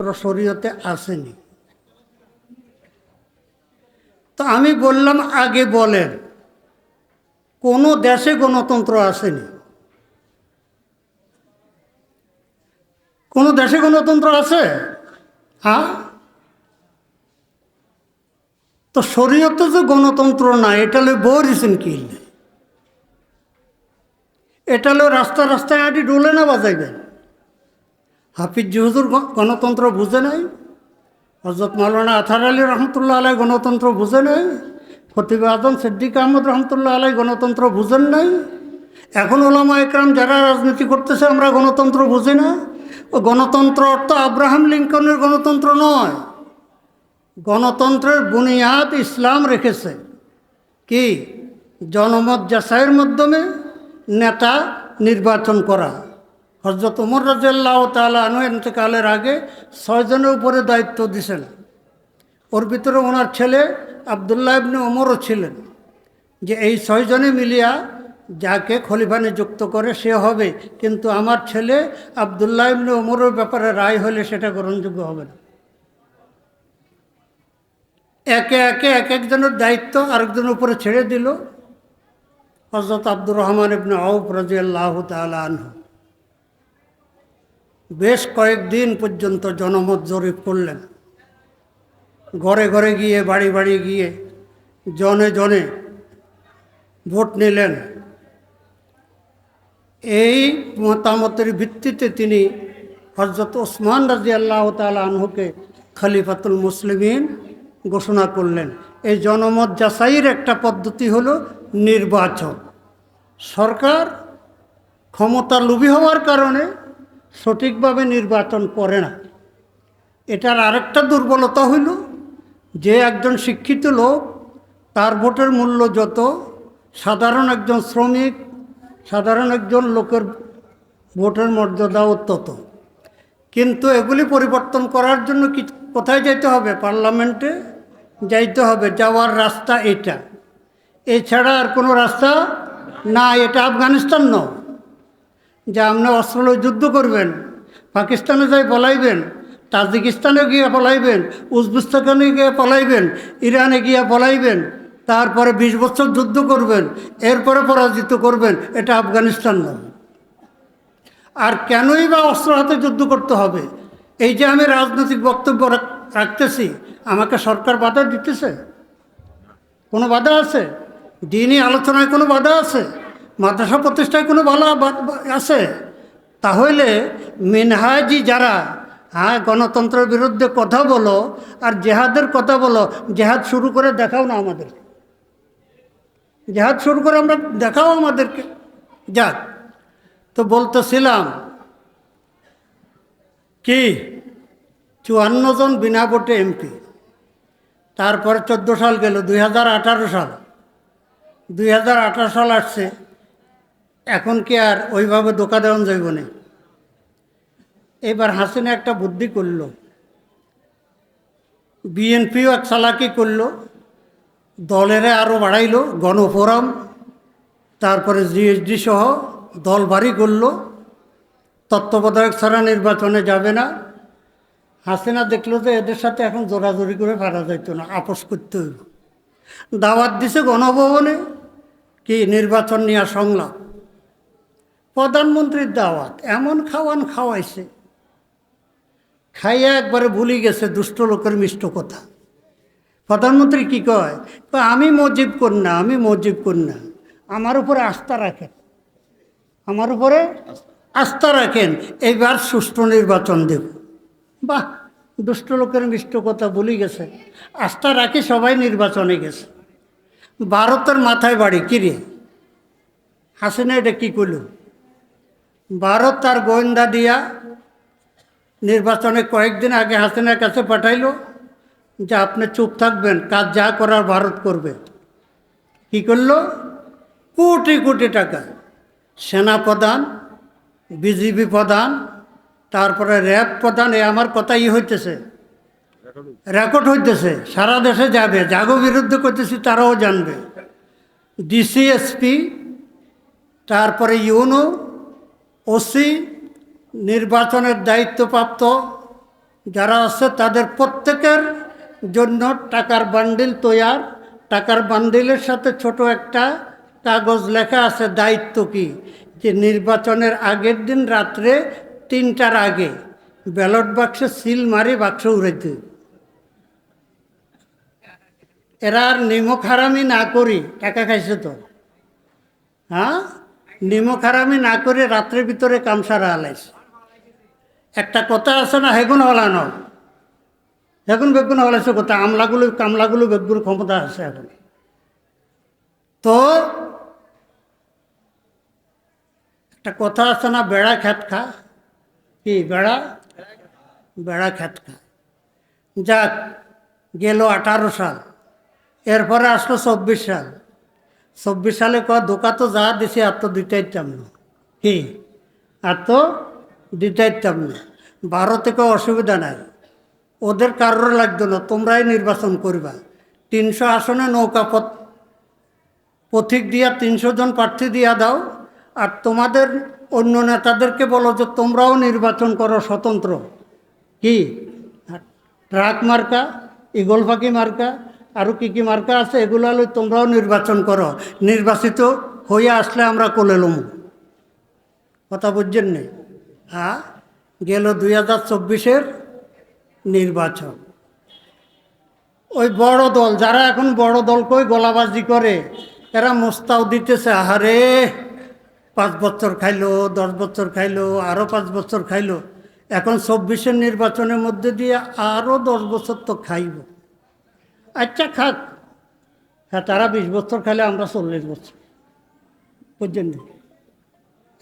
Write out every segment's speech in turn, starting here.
শরীয়তে আসেনি। তো আমি বললাম, আগে বলেন, কোনো দেশে গণতন্ত্র আসেনি? কোনো দেশে গণতন্ত্র আছে? হ্যাঁ? তো শরীয়তে যে গণতন্ত্র না এটা হলে বরিছেন কি? এটা হলো রাস্তা রাস্তায় আটি ডোলে না বাজাইবেন? হাফিজ জহুজুর গ- গণতন্ত্র বুঝে নাই। হজরত মাওলানা আথার আলী রহমতুল্লাহ আলাই গণতন্ত্র বুঝে নাই। ফতিব আজম সিদ্দিক আহমদ রহমতুল্লাহ আলাই গণতন্ত্র বুঝেন নাই। এখন ওলামা একরাম যারা রাজনীতি করতেছে, আমরা গণতন্ত্র বুঝি না। ও গণতন্ত্র অর্থ আব্রাহাম লিঙ্কনের গণতন্ত্র নয়। গণতন্ত্রের বুনিয়াদ ইসলাম রেখেছে। কি? জনমত যাচাইয়ের মাধ্যমে নেতা নির্বাচন করা। হজরত উমর রাজিয়াল্লাহ তালা আনু এতেকালের আগে ছয়জনের উপরে দায়িত্ব দিছেন। ওর ভিতরে ওনার ছেলে আবদুল্লাহ ইবনে ওমরও ছিলেন। যে এই ছয়জনে মিলিয়া যাকে খলিফা নিযুক্ত করে সে হবে। কিন্তু আমার ছেলে আবদুল্লাহ ইবনে ওমরের ব্যাপারে রায় হলে সেটা গ্রহণযোগ্য হবে না। একে একে এক একজনের দায়িত্ব আরেকজনের উপরে ছেড়ে দিল। হজরত আব্দুর রহমান ইবনে আউফ রাজিয়াল্লাহ তালা আনহু। বেশ কয়েকদিন পর্যন্ত জনমত জরিপ করলেন। ঘরে ঘরে গিয়ে, বাড়ি বাড়ি গিয়ে, জনে জনে ভোট নিলেন। এই মতামতের ভিত্তিতে তিনি হজরত ওসমান রাজি আল্লাহ তালা আনহুকে খলিফাতুল মুসলিমিন ঘোষণা করলেন। এই জনমত যাচাইয়ের একটা পদ্ধতি হলো নির্বাচন। সরকার ক্ষমতা লোভী হওয়ার কারণে সঠিকভাবে নির্বাচন করে না। এটার আরেকটা দুর্বলতা হইল যে একজন শিক্ষিত লোক, তার ভোটের মূল্য যত, সাধারণ একজন শ্রমিক, সাধারণ একজন লোকের ভোটের মর্যাদাও তত। কিন্তু এগুলি পরিবর্তন করার জন্য কি, কোথায় যাইতে হবে? পার্লামেন্টে যাইতে হবে। যাওয়ার রাস্তা এটা। এছাড়া আর কোনো রাস্তা না এটা আফগানিস্তান নয়। যে আপনি অস্ত্র যুদ্ধ করবেন, পাকিস্তানে যাই পলাইবেন, তাজিকিস্তানে গিয়ে পলাইবেন উজবেস্তানে গিয়ে পলাইবেন, ইরানে গিয়ে পলাইবেন, তারপরে বিশ বছর যুদ্ধ করবেন, এরপরে পরাজিত করবেন, এটা আফগানিস্তান নয়। আর কেনই বা অস্ত্র হাতে যুদ্ধ করতে হবে? এই যে আমি রাজনৈতিক বক্তব্য রাখতেছি, আমাকে সরকার বাধা দিতেছে? কোনো বাধা আছে? দিনই আলোচনায় কোনো বাধা আছে? মাদ্রাসা প্রতিষ্ঠায় কোনো বা- আছে? তাহলে মিনহাজি যারা হ্যাঁ গণতন্ত্রের বিরুদ্ধে কথা বলো আর জেহাদের কথা বলো, জেহাদ শুরু করে দেখাও না আমাদের। জেহাদ শুরু করে আমরা দেখাও আমাদেরকে। যাক, তো বলতেছিলাম কি, চুয়ান্ন জন বিনা ভোটে এমপি। তারপরে চোদ্দ সাল গেল, দুই হাজার আঠারো সাল। দুই হাজার আঠারো সাল আসছে। এখন কি আর ওইভাবে দোকা দেওয়া যাইব না? এবার হাসিনা একটা বুদ্ধি করল। বিএনপিও এক চালাকি করল। দলেরে আরও বাড়াইলো, গণফোরাম, তারপরে জিএসডি সহ দল ভারী করল। তত্ত্বাবধায়ক ছাড়া নির্বাচনে যাবে না। হাসিনা দেখল যে এদের সাথে এখন জোরাজোরি করে পারা যাইতো না, আপোষ করতে হইব। দাওয়াত দিছে গণভবনে, কি নির্বাচন নিয়ে সংলাপ। প্রধানমন্ত্রীর দাওয়াত, এমন খাওয়ান খাওয়াইছে। খাইয়া একবারে ভুলি গেছে দুষ্ট লোকের মিষ্ট কথা। প্রধানমন্ত্রী কি কয়? আমি মজিব কন্যা, আমি মজিব কন্যা, আমার উপরে আস্থা রাখেন, আমার উপরে আস্থা রাখেন এইবার সুষ্ঠু নির্বাচন দেব। বাহ, দুষ্ট লোকের মিষ্ট কথা বলি গেছে। আস্থা রাখি সবাই নির্বাচনে গেছে। ভারতের মাথায় বাড়ি কিরে হাসিনা এটা কী করল ভারত তার গোয়েন্দা দিয়া নির্বাচনে কয়েকদিন আগে হাসিনার কাছে পাঠাইল যে আপনি চুপ থাকবেন, কাজ যা করার ভারত করবে। কি করল? কোটি কোটি টাকা। সেনা প্রধান বিজিবি প্রধান, তারপরে র্যাব প্রধান, এ আমার কথাই হইতেছে। রেকর্ড হইতেছে, সারা দেশে যাবে। যাগো বিরুদ্ধে করতেছি তারাও জানবে। ডিসিএসপি তারপরে ইউনো ওসি নির্বাচনের দায়িত্বপ্রাপ্ত যারা আছে তাদের প্রত্যেকের জন্য টাকার বান্ডিল তৈয়ার। টাকার বান্ডিলের সাথে ছোট একটা কাগজ লেখা আছে, দায়িত্ব কি? যে নির্বাচনের আগের দিন রাত্রে তিনটার আগে ব্যালট বাক্সে সিল মারি বাক্স উড়াইতে এরা আর নিমক হারামি না করি, টাকা খাইছে তো। হ্যাঁ? নিমক হারামি না করে রাত্রের ভিতরে কামসারা আলাইছে একটা কথা আছে না, হেগুন হলানো। হেগুন বেগুন হলাইছে কথা আমলাগুলো, কামলাগুলো বেগুর ক্ষমতা আছে এখন। তো একটা কথা আছে না, বেড়া খ্যাত খা। কি, বেড়া? বেড়া খ্যাত খা। যাক, গেল আঠারো সাল। এরপরে আসলো চব্বিশ সাল। চব্বিশ সালে কয় দোকা তো যা দিছে আর তো দুইটাই না কি? আর তো দুইটাই না ভারতে কেউ অসুবিধা নাই। ওদের কারোর লাগতো না, তোমরাই নির্বাচন করবা। তিনশো আসনে নৌকা পথ, পথিক দিয়া তিনশো জন প্রার্থী দিয়া দাও, আর তোমাদের অন্য নেতাদেরকে বলো যে তোমরাও নির্বাচন করো স্বতন্ত্র। কি? ট্রাক মার্কা, ইগল পাখি মার্কা আরও কী কী মার্কা আছে, এগুলো হলে তোমরাও নির্বাচন করো। নির্বাচিত হয়ে আসলে আমরা কোলে লম। কথা বুঝছেন নি? হ্যাঁ গেল দুই হাজার চব্বিশের নির্বাচন। ওই বড় দল, যারা এখন বড় দলকেই গলাবাজি করে, এরা মোস্তাও দিতেছে, আহারে! পাঁচ বছর খাইলো, দশ বছর খাইলো আরও পাঁচ বছর খাইলো। এখন চব্বিশের নির্বাচনের মধ্যে দিয়ে আরও দশ বছর তো খাইব। আচ্ছা খাক। হ্যাঁ তারা বিশ বছর খাইলে আমরা চল্লিশ বছর। বুঝছেন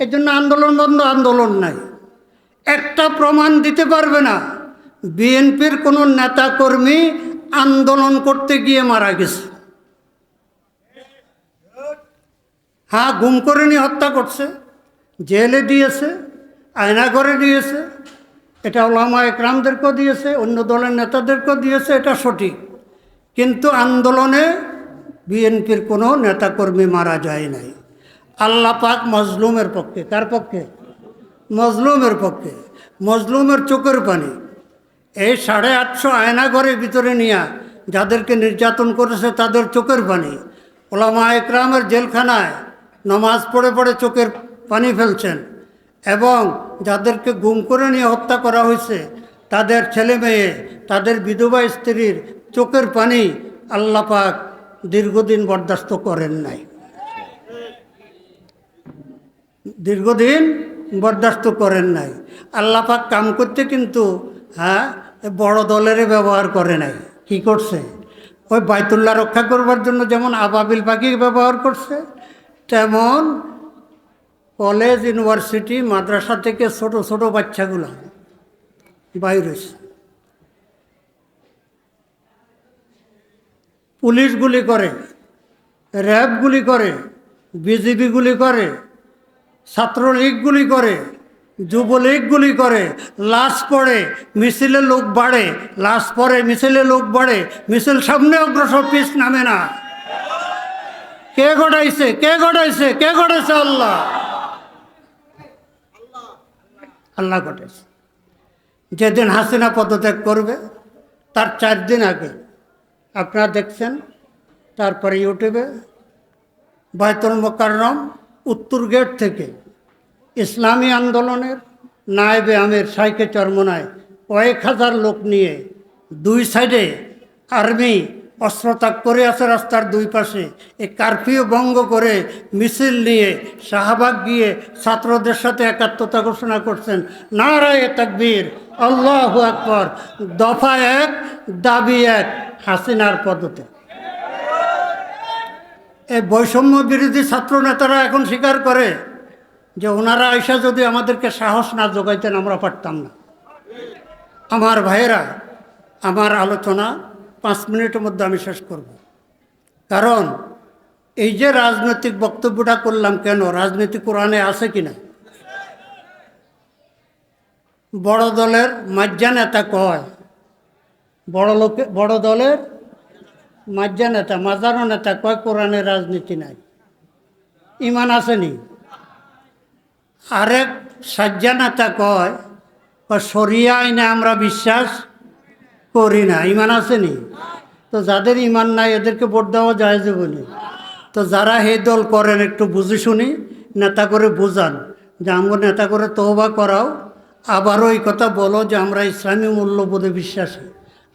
এই জন্য আন্দোলন বন্ধ আন্দোলন নাই। একটা প্রমাণ দিতে পারবে না, বিএনপির কোনো নেতাকর্মী আন্দোলন করতে গিয়ে মারা গেছে। হ্যাঁ গুম করে নিয়ে হত্যা করছে, জেলে দিয়েছে আয়নাঘরে দিয়েছে, এটা ওলামা একরামদেরকেও দিয়েছে, অন্য দলের নেতাদেরকেও দিয়েছে, এটা সঠিক। কিন্তু আন্দোলনে বিএনপির কোনো নেতাকর্মী মারা যায় নাই। আল্লাহ পাক মজলুমের পক্ষে, কার পক্ষে? মজলুমের পক্ষে। মজলুমের চোখের পানি। এই সাড়ে আটশো আয়নাঘরের ভিতরে নিয়ে যাদেরকে নির্যাতন করেছে তাদের চোখের পানি। ওলামা একরামের জেলখানায় নমাজ পড়ে পড়ে চোখের পানি ফেলছেন এবং যাদেরকে গুম করে নিয়ে হত্যা করা হয়েছে, তাদের ছেলে মেয়ে তাদের বিধবা স্ত্রীর চোখের পানি আল্লাহ পাক দীর্ঘদিন বরদাস্ত করেন নাই। দীর্ঘদিন বরদাস্ত করেন নাই। আল্লাহ পাক কাম করতে কিন্তু হ্যাঁ বড় দলের ব্যবহার করে নাই। কি করছে? ওই বাইতুল্লাহ রক্ষা করবার জন্য যেমন আবাবিল পাখি ব্যবহার করছে, তেমন কলেজ, ইউনিভার্সিটি, মাদ্রাসা থেকে ছোট ছোট বাচ্চাগুলো বাইরে পুলিশ গুলি করে, র্যাব গুলি করে, বিজিবি গুলি করে, ছাত্রলীগ গুলি করে, যুবলীগ গুলি করে, লাশ পড়ে, মিছিলে লোক বাড়ে, লাশ পড়ে, মিছিলে লোক বাড়ে, মিছিল সামনে অগ্রসর, পিস নামে না। কে ঘটাইছে কে ঘটাইছে কে ঘটাইছে আল্লাহ? আল্লাহ ঘটাইছে যেদিন হাসিনা পদত্যাগ করবে, তার চার দিন আগে আপনারা দেখছেন, তারপরে ইউটিউবে বায়তুল মোকাররম উত্তর গেট থেকে ইসলামী আন্দোলনের নায়েবে আমের সাইকে চরমনায় কয়েক হাজার লোক নিয়ে দুই সাইডে আর্মি অস্ত্রত্যাগ করে আছে রাস্তার দুই পাশে। এই কারফিউ ভঙ্গ করে মিছিল নিয়ে শাহবাগ গিয়ে ছাত্রদের সাথে একাত্মতা ঘোষণা করছেন। নারায় তাকবীর, আল্লাহ আকবর। দফা এক, দাবি এক। হাসিনার পদতে এই বৈষম্য বিরোধী ছাত্র নেতারা এখন স্বীকার করে যে ওনারা আইসা যদি আমাদেরকে সাহস না যোগাইতেন, আমরা পারতাম না। আমার ভাইয়েরা, আমার আলোচনা পাঁচ মিনিটের মধ্যে আমি শেষ করব। কারণ এই যে রাজনৈতিক বক্তব্যটা করলাম কেন, রাজনীতি কোরআনে আছে কি না? বড় দলের মাজ্জা নেতা কয় বড় লোকে, বড় দলের মাজ্জা নেতা, মাজারও নেতা, কয় কোরআনের রাজনীতি নাই? ইমান আসেনি? আরেক সাজ্জা নেতা কয় সরিয়া আইনে আমরা বিশ্বাস করি না। ইমান আসেনি? তো যাদের ইমান নাই, এদেরকে ভোট দেওয়া যায় যে বলি। তো যারা হে দল করেন, একটু বুঝে শুনি, নেতা করে বুঝান, যে আমরা নেতা করে তহবা করাও। আবারও এই কথা বলো যে আমরা ইসলামী মূল্যবোধে বিশ্বাসী।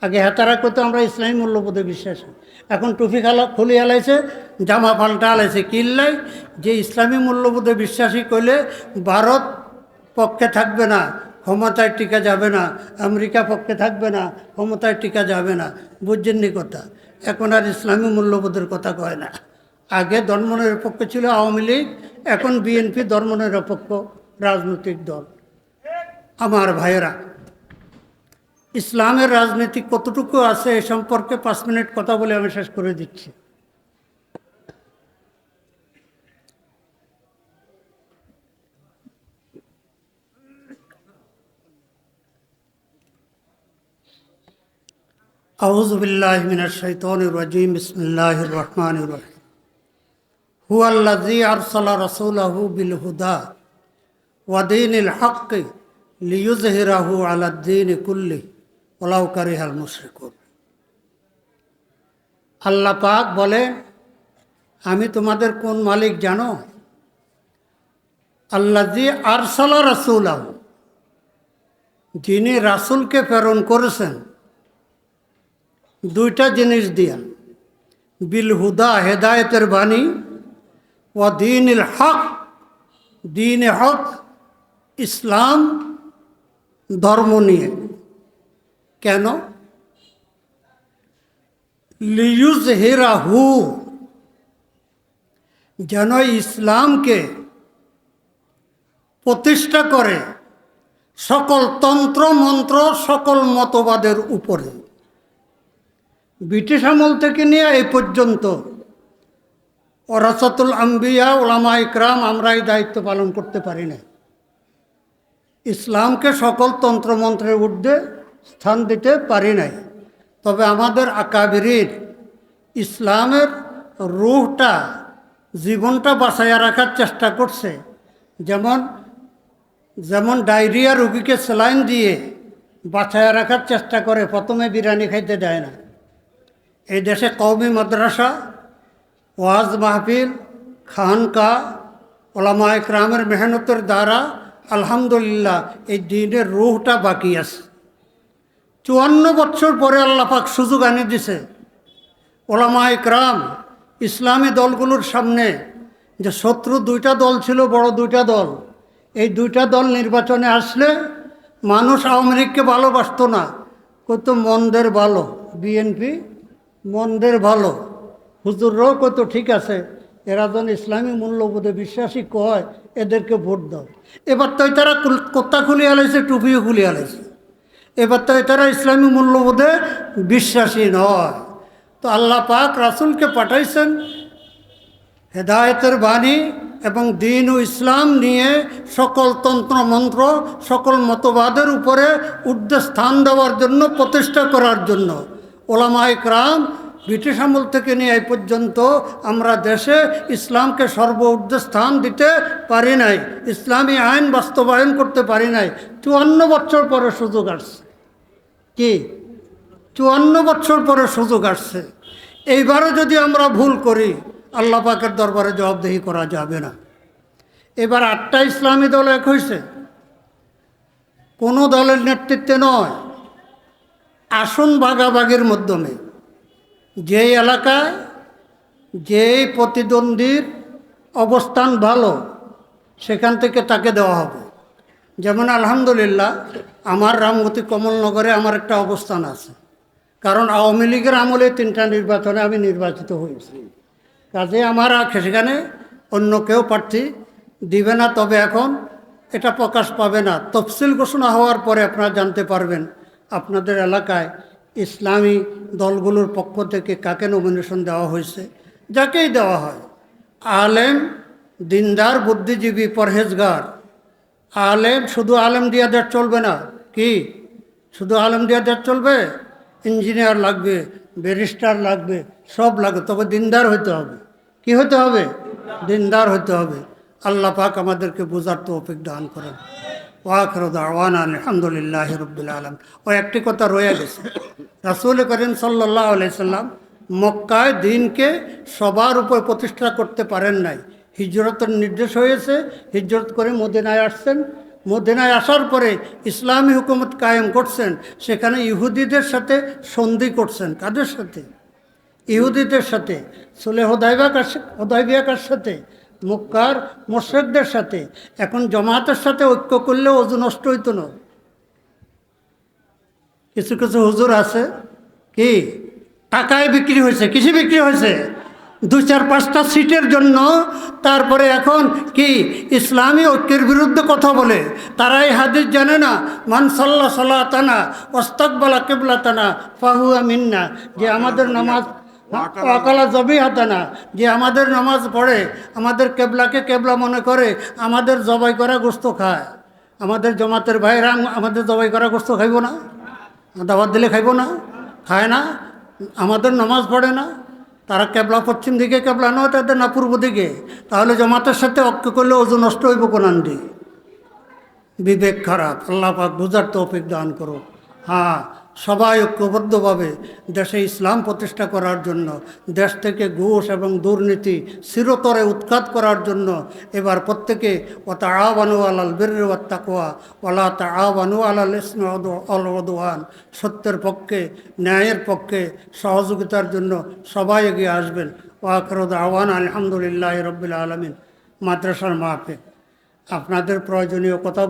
আগে হেতারা করতে, আমরা ইসলামী মূল্যবোধে বিশ্বাসী এখন টুপি খালা খুলি হালাইছে, জামা পাল্টা হালাইছে। কিনলাই যে ইসলামী মূল্যবোধে বিশ্বাসী করলে ভারত পক্ষে থাকবে না, ক্ষমতায় টিকা যাবে না, আমেরিকা পক্ষে থাকবে না, ক্ষমতায় টিকা যাবে না। বুঝছেননি কথা? এখন আর ইসলামী মূল্যবোধের কথা কয় না। আগে ধর্মনিরপেক্ষ ছিল আওয়ামী লীগ, এখন বিএনপি ধর্মনিরপেক্ষ রাজনৈতিক দল। আমার ভাইয়েরা ইসলামের রাজনীতি কতটুকু আছে এ সম্পর্কে পাঁচ মিনিট কথা বলে আমি শেষ করে দিচ্ছি أعوذ بالله من الشيطان الرجيم بسم الله الرحمن الرحيم هو الذي أرسل رسوله بالهدى ودين الحق ليظهره على الدين كله ওলাউকারি হাল মুশ্রিকুন। আল্লাহ পাক বলে, আমি তোমাদের কোন মালিক জানো? আল্লাহ জি আরসালা রাসুল আহ যিনি রাসুলকে প্রেরণ করেছেন। দুইটা জিনিস দিয়ান, বিল হুদা, হেদায়তের বাণী ও দিন ইল হক, দিন হক, ইসলাম ধর্ম নিয়ে। কেন? লিউজ হেরাহু যেন ইসলামকে প্রতিষ্ঠা করে সকল তন্ত্র মন্ত্র, সকল মতবাদের উপরে। ব্রিটিশ আমল থেকে নিয়ে এই পর্যন্ত ওরাসাতুল আম্বিয়া ওলামা ইকরাম আমরা এই দায়িত্ব পালন করতে পারি না ইসলামকে সকল তন্ত্রমন্ত্রের ঊর্ধ্বে স্থান দিতে পারি নাই। তবে আমাদের আকাবিরির ইসলামের রুহটা, জীবনটা বাঁচাইয়া রাখার চেষ্টা করছে। যেমন যেমন ডায়রিয়া রুগীকে স্যালাইন দিয়ে বাঁচাইয়া রাখার চেষ্টা করে, প্রথমে বিরিয়ানি খাইতে দেয় না। এই দেশে কওমি মাদ্রাসা, ওয়াজ মাহফিল, খানকা ওলামা ইকরামের মেহনতের দ্বারা আলহামদুলিল্লাহ এই দিনের রুহটা বাকি আছে। চুয়ান্ন বছর পরে আল্লাপাক সুযোগ আনি দিছে। ওলামা ইকরাম, ইসলামী দলগুলোর সামনে যে শত্রু দুইটা দল ছিল, বড় দুইটা দল, এই দুইটা দল নির্বাচনে আসলে মানুষ আওয়ামী লীগকে ভালোবাসত না। কত মন্দের ভালো, বিএনপি মন্দের ভালো। হুজুররাও কত ঠিক আছে, এরা যেন ইসলামী মূল্যবোধে বিশ্বাসী কয় এদেরকে ভোট দাও। এবার তো তারা কোত্তা খুলে আলাইছে, টুপিও খুলে আলাইছে। এবার তো তারা ইসলামী মূল্যবোধে বিশ্বাসী নয় তো আল্লাহ পাক রাসুলকে পাঠাইছেন হেদায়তের বাণী এবং দিন ও ইসলাম নিয়ে সকল তন্ত্র মন্ত্র, সকল মতবাদের উপরে উর্ধ্বে স্থান দেওয়ার জন্য, প্রতিষ্ঠা করার জন্য। ওলামায় ক্রাম ব্রিটিশ আমল থেকে নিয়ে এই পর্যন্ত আমরা দেশে ইসলামকে সর্ব স্থান দিতে পারি নাই, ইসলামী আইন বাস্তবায়ন করতে পারি নাই। চুয়ান্ন বছর পরে সুযোগ আসছে। কি? চুয়ান্ন বছর পরে সুযোগ আসছে। এইবারও যদি আমরা ভুল করি, আল্লাহ পাকের দরবারে জবাবদেহি করা যাবে না। এবার আটটা ইসলামী দল এক হয়েছে কোনো দলের নেতৃত্বে নয়, আসন ভাগাভাগির মাধ্যমে। যেই এলাকায় যেই প্রতিদ্বন্দ্বীর অবস্থান ভালো, সেখান থেকে তাকে দেওয়া হবে। যেমন আলহামদুলিল্লাহ, আমার রামগতি কমলনগরে আমার একটা অবস্থান আছে। কারণ আওয়ামী লীগের আমলে তিনটা নির্বাচনে আমি নির্বাচিত হয়েছি। কাজে আমার সেখানে অন্য কেউ প্রার্থী দিবে না, তবে এখন এটা প্রকাশ পাবে না। তফসিল ঘোষণা হওয়ার পরে আপনারা জানতে পারবেন আপনাদের এলাকায় ইসলামী দলগুলোর পক্ষ থেকে কাকে নমিনেশন দেওয়া হয়েছে? যাকেই দেওয়া হয়। আলেম, দিনদার, বুদ্ধিজীবী, পরহেজগার। আলেম শুধু আলেম দিয়া চলবে না। কি? শুধু আলেম দিয়া চলবে? ইঞ্জিনিয়ার লাগবে, ব্যারিস্টার লাগবে, সব লাগবে। তবে দিনদার হতে হবে। কি হতে হবে? দিনদার হতে হবে। আল্লাহ পাক আমাদেরকে বোঝার তো দান করেন। ওয়াখরদ আওয়ান আলহামদুলিল্লাহ রব্বুল আলম ও একটি কথা রয়ে গেছে। রাসুল করিম সাল্লাহ আলাইসাল্লাম মক্কায় দিনকে সবার উপর প্রতিষ্ঠা করতে পারেন নাই। হিজরতের নির্দেশ হয়েছে, হিজরত করে মদিনায় আসছেন। মদিনায় আসার পরে ইসলামী হুকুমত কায়েম করছেন, সেখানে ইহুদিদের সাথে সন্ধি করছেন। কাদের সাথে? ইহুদিদের সাথে। সুলে হোদাইবা কার হোদাইবিয়া কার সাথে? মুক্কার মোশেকদের সাথে। এখন জমাতের সাথে ঐক্য করলে অজু নষ্ট হইতো না। কিছু কিছু হুজুর আছে, কি? টাকায় বিক্রি হয়েছে, কিসে বিক্রি হয়েছে? দু চার পাঁচটা সিটের জন্য, তারপরে এখন কি? ইসলামী ঐক্যের বিরুদ্ধে কথা বলে। তারা এই হাদিস জানে না, মান সাল্লা তানা ওস্তাকবালা কেবলা তানা ফাহুয়া মিন্না যে আমাদের নামাজ অকালা জবি হাতানা যে আমাদের নামাজ পড়ে আমাদের কেবলাকে কেবলা মনে করে আমাদের জবাই করা গোস্ত খায়। আমাদের জমাতের ভাইরা আম- আমাদের জবাই করা গোস্ত খাইব না দাবাত দিলে খাইব না খায় না আমাদের নামাজ পড়ে না। তারা কেবলা পশ্চিম দিকে কেবলা নয় তাদের না পূর্ব দিকে। তাহলে জমাতের সাথে অক্ষ করলে ওজন নষ্ট হইব কোনান্ডি। বিবেক খারাপ আল্লাহ পাক বুঝার তৌফিক দান করো হ্যাঁ সবাই ঐক্যবদ্ধভাবে দেশে ইসলাম প্রতিষ্ঠা করার জন্য, দেশ থেকে ঘুষ এবং দুর্নীতি চিরতরে উৎখাত করার জন্য এবার প্রত্যেকে ও তা তাড়াবানু আলাল বীর তাকোয়া ওলা তাড়াবানু আলাল ইসমে অলওয়ান সত্যের পক্ষে, ন্যায়ের পক্ষে সহযোগিতার জন্য সবাই এগিয়ে আসবেন। ওয়াকরদ আওয়ান আলহামদুলিল্লাহ রবিল আলমিন। মাদ্রাসার মাহফিল আপনাদের প্রয়োজনীয় কথা